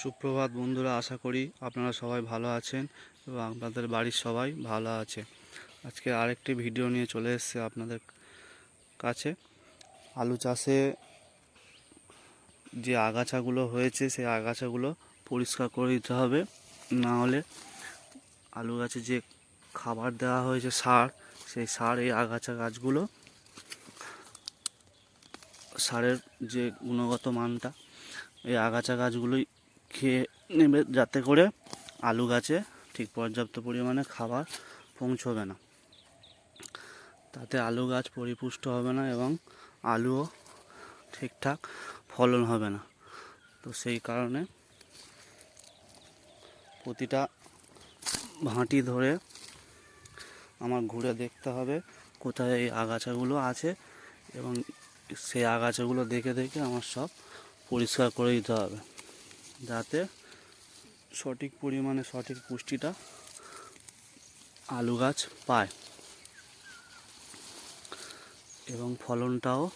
সুপ্রভাত বন্ধুরা, আশা করি আপনারা সবাই ভালো আছেন এবং আপনাদের বাড়ির সবাই ভালো আছে। আজকে আরেকটি ভিডিও নিয়ে চলে এসেছে আপনাদের কাছে। আলু চাষে যে আগাছাগুলো হয়েছে, সেই আগাছাগুলো পরিষ্কার করে দিতে হবে। না হলে আলু গাছে যে খাবার দেওয়া হয়েছে সার, সেই সার এই আগাছা গাছগুলো সারের যে গুণগত মানটা, এই আগাছা গাছগুলোই খেয়ে নেবে যাতে করে আলু গাছে ঠিক পর্যাপ্ত পরিমাণে খাবার পৌঁছবে না। তাতে আলু গাছ পরিপুষ্ট হবে না এবং আলুও ঠিকঠাক ফলন হবে না। তো সেই কারণে প্রতিটা ভাঁটি ধরে আমার ঘুরে দেখতে হবে কোথায় এই আগাছাগুলো আছে এবং সেই আগাছাগুলো দেখে দেখে আমার সব পরিষ্কার করে দিতে হবে। যাতে সঠিক পরিমাণে সঠিক পুষ্টিটা আলু গাছ পায় এবং ফলনটাও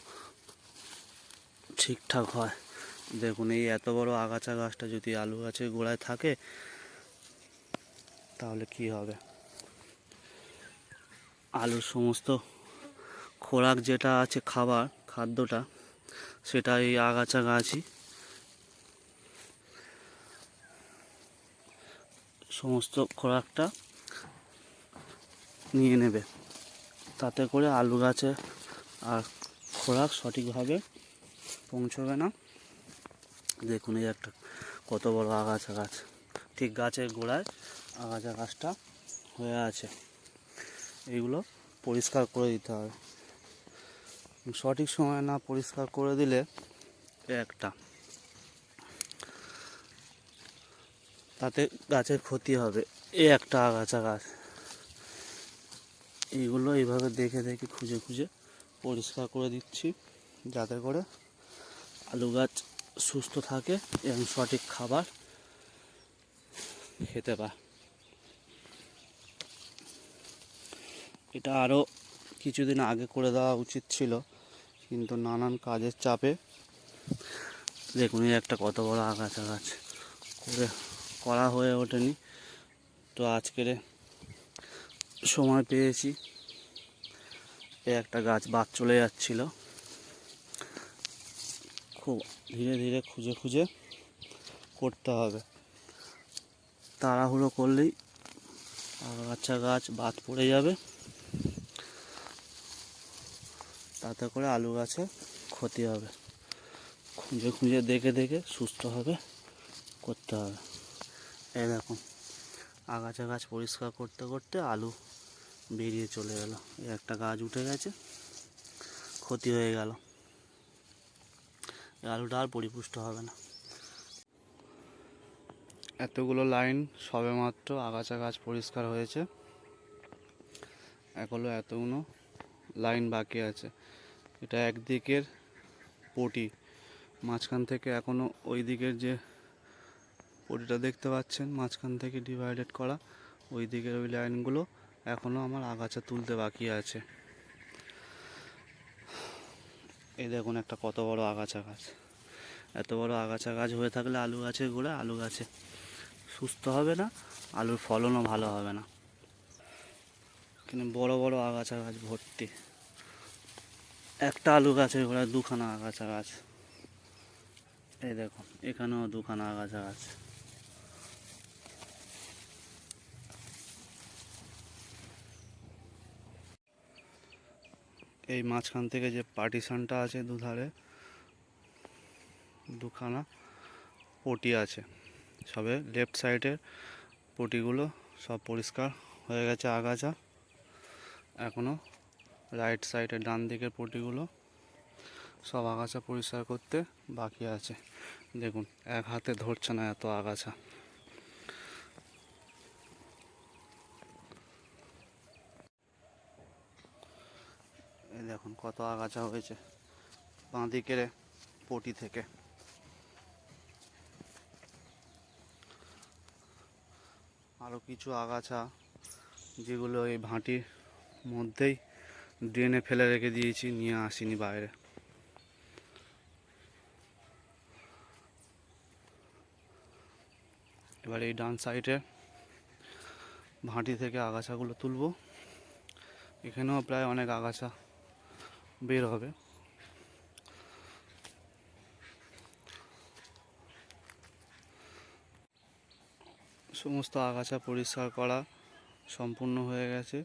ঠিকঠাক হয়। দেখুন, এই এত বড় আগাছা গাছটা যদি আলু গাছের গোড়ায় থাকে, তাহলে কি হবে? আলুর সমস্ত খোরাক যেটা আছে খাবার, খাদ্যটা, সেটা এই আগাছা গাছই সমস্ত খোরাকটা নিয়ে নেবে। তাতে করে আলু গাছে আর খোরাক সঠিকভাবে পৌঁছবে না। দেখুন এই একটা কত বড় আগাছা গাছ। ঠিক গাছের গোড়ায় আগাছা গাছটা হয়ে আছে। এইগুলো পরিষ্কার করে দিতে হবে। সঠিক সময় না পরিষ্কার করে দিলে একটা তাতে গাছের ক্ষতি হবে। এ একটা আগাছা গাছ। এইগুলো এইভাবে দেখে দেখে খুঁজে খুঁজে পরিষ্কার করে দিচ্ছি, যাতে করে আলু গাছ সুস্থ থাকে এবং সঠিক খাবার খেতে পায়। এটা আরও কিছুদিন আগে করে দেওয়া উচিত ছিল, কিন্তু নানান কাজের চাপে, দেখুন একটা কত বড় আগাছা গাছ। করে করা হয়ে ওঠেনি। তো আজকের সময় পেয়েছি। একটা গাছ বাদ চলে যাচ্ছিল। খুব ধীরে ধীরে খুঁজে খুঁজে করতে হবে। তাড়াহুড়ো করলেই আগাছা গাছ বাদ পড়ে যাবে। তাতে করে আলু গাছে ক্ষতি হবে। খুঁজে খুঁজে দেখে দেখে সুস্থভাবে করতে হবে। এই দেখুন আগাছা গাছ পরিষ্কার করতে করতে আলু বেরিয়ে চলে গেল। একটা গাছ উঠে গেছে, ক্ষতি হয়ে গেল। আলুটা আর পরিপুষ্ট হবে না। এতগুলো লাইন সবেমাত্র আগাছা গাছ পরিষ্কার হয়েছে। এখনও এতগুলো লাইন বাকি আছে। এটা একদিকের পটি, মাঝখান থেকে এখনও ওই দিকের যে পটিটা দেখতে পাচ্ছেন, মাঝখান থেকে ডিভাইডেড করা। ওই দিকের ওই লাইনগুলো এখনও আমার আগাছা তুলতে বাকি আছে। এই দেখুন একটা কত বড় আগাছা গাছ। এত বড় আগাছা গাছ হয়ে থাকলে আলু গাছের গোড়ে আলু গাছে সুস্থ হবে না, আলুর ফলনও ভালো হবে না। এখানে বড় বড় আগাছা গাছ ভর্তি। একটা আলু গাছের গোড়ায় দুখানা আগাছা গাছ। এই দেখুন, এখানেও দুখানা আগাছা গাছ। এই মাঝখান থেকে যে পার্টিশনটা আছে দুধারে, দুখানা পটি আছে। সবে লেফট সাইডের পটিগুলো সব পরিষ্কার হয়ে গেছে আগাছা। এখনও রাইট সাইডের ডান দিকের পটিগুলো সব আগাছা পরিষ্কার করতে বাকি আছে। দেখুন, এক হাতে ধরছে না এত আগাছা। দেখুন কত আগাছা হয়েছে বাঁ দিকের পটি থেকে। আরও কিছু আগাছা যেগুলো এই ভাঁটির মধ্যেই ড্রেনে ফেলে রেখে দিয়েছি, নিয়ে আসিনি বাইরে। এবার এই ডান সাইডে ভাঁটি থেকে আগাছাগুলো তুলবো। এখানেও প্রায় অনেক আগাছা বের হবে। সমস্ত আগাছা পরিষ্কার করা সম্পূর্ণ হয়ে গেছে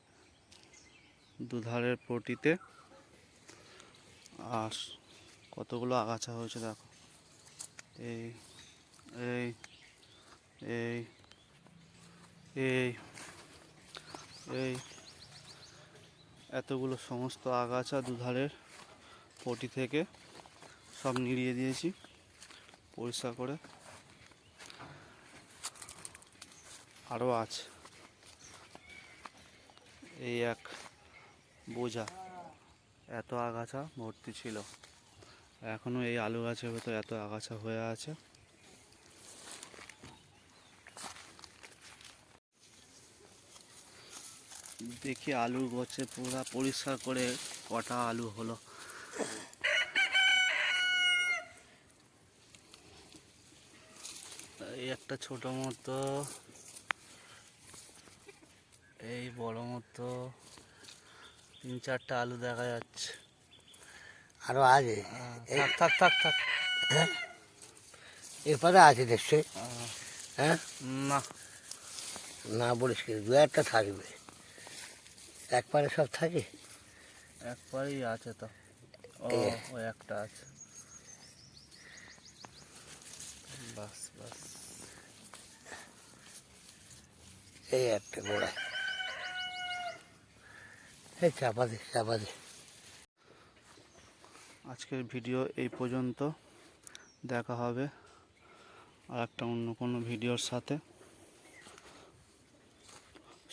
দুধারের পটিতে। আর কতগুলো আগাছা হয়েছে দেখো। এই এই এই এই এই এতগুলো সমস্ত আগাছা দুধারের পটি থেকে সব নিড়িয়ে দিয়েছি, পরিষ্কার করে। আরও আছে। এই এক বোঝা, এত আগাছা ভর্তি ছিল। এখনও এই আলু গাছের ভেতর এত আগাছা হয়ে আছে। দেখি আলু গছে পুরা পরিষ্কার করে কটা আলু হলো। এই একটা ছোট মতো এই বড় মতো তিন চারটা আলু দেখা যাচ্ছে। আরও আছে? থাক থাক থাক থাক। এরপরে আছে নিশ্চয়ই হ্যাঁ? না। না বলিস কি দু একটা থাকবে। একবারে সব থাকে? একবারই আছে তো। ও। ওই একটা আছে। বাস বাস। এই একটা গোড়া এই চাপা দে চাপা দে। আজকের ভিডিও এই পর্যন্ত। দেখা হবে আর একটা অন্য কোনো ভিডিওর সাথে।